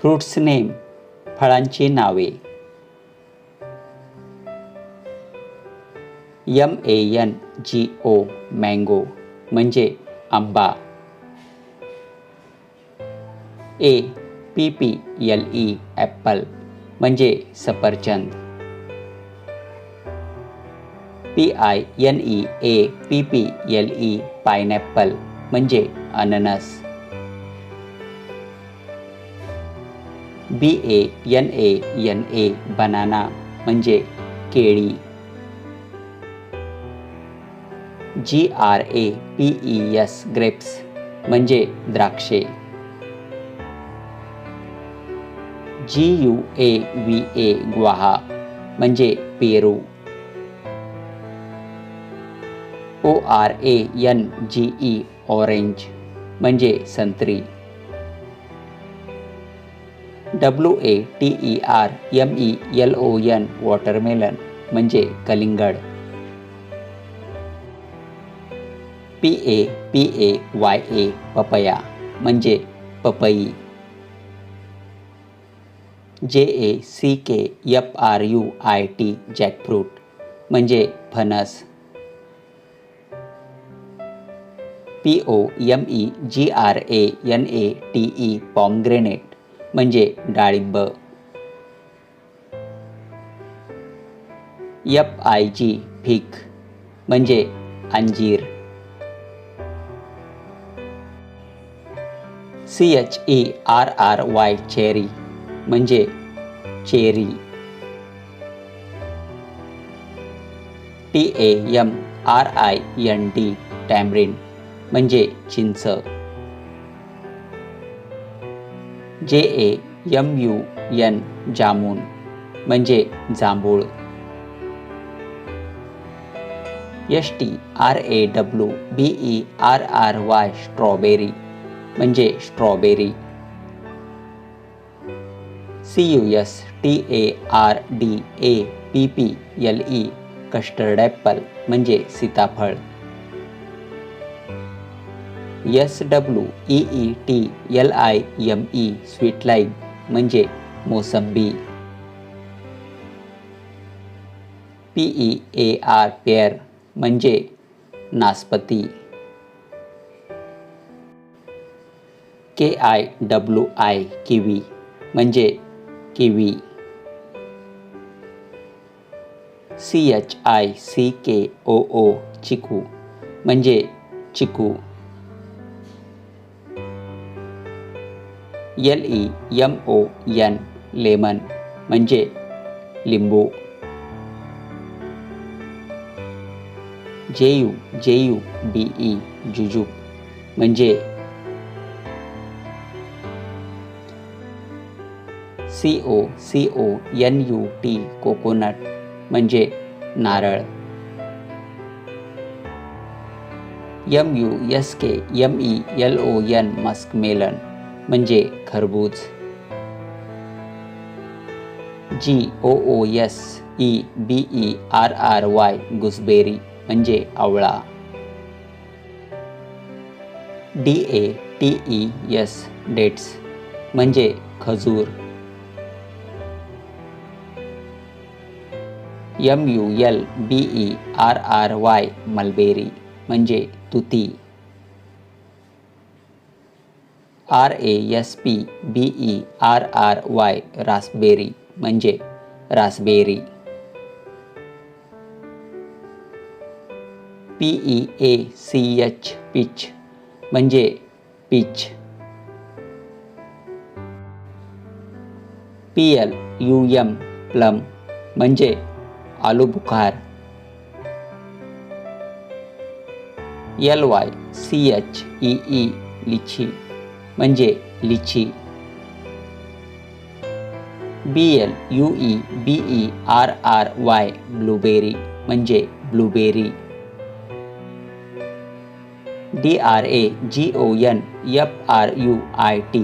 Fruits name फळांची नावे. यम ए N जी ओ mango म्हणजे आंबा. A P P L E apple म्हणजे सफरचंद. P I N E A P P L E pineapple म्हणजे अननस. B A N A N A banana म्हणजे केळी. G R A P E S grapes म्हणजे द्राक्षे. G U A V A guava म्हणजे Peru. O R A N G E orange म्हणजे संत्री. W A T E R M E L O N watermelon म्हणजे कलिंगड. P A P A Y A papaya, म्हणजे पपई. J A C K F R U I T jackfruit म्हणजे फणस. P O M E G R A N A T E pomegranate म्हणजे डाळिंब. F I G fig म्हणजे अंजीर. C H E R R Y cherry म्हणजे cherry. T A M R I N D tamarind म्हणजे चिंच. J A M U N jamun म्हणजे जांभूळ. S T R A W B E R R Y strawberry म्हणजे strawberry. C U S T A R D A P P L E custard apple म्हणजे सीताफळ. S W E E T L I M E sweet lime म्हणजे मोसंबी. P E A R pear म्हणजे नासपती. K I W I kiwi म्हणजे kiwi C H I C K O O chikoo म्हणजे chikoo L E M O N lemon म्हणजे लिंबू J U J U B E jujube म्हणजे C O C O N U T coconut म्हणजे नारळ M U S K M E L O N musk melon म्हणजे खरबूज. G O O S E B E R R Y gooseberry म्हणजे आवळा. D A T E S dates म्हणजे खजूर. M U L B E R R Y mulberry म्हणजे तुती. R A S P B E R R Y raspberry म्हणजे raspberry P E A C H peach म्हणजे peach P L U M plum म्हणजे आलू बुखार L Y C H ई ई lychee. म्हणजे lychee. B L U E B E R R Y blueberry म्हणजे blueberry D R A G O N F R U I T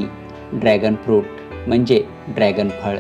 dragon fruit म्हणजे dragon फळ.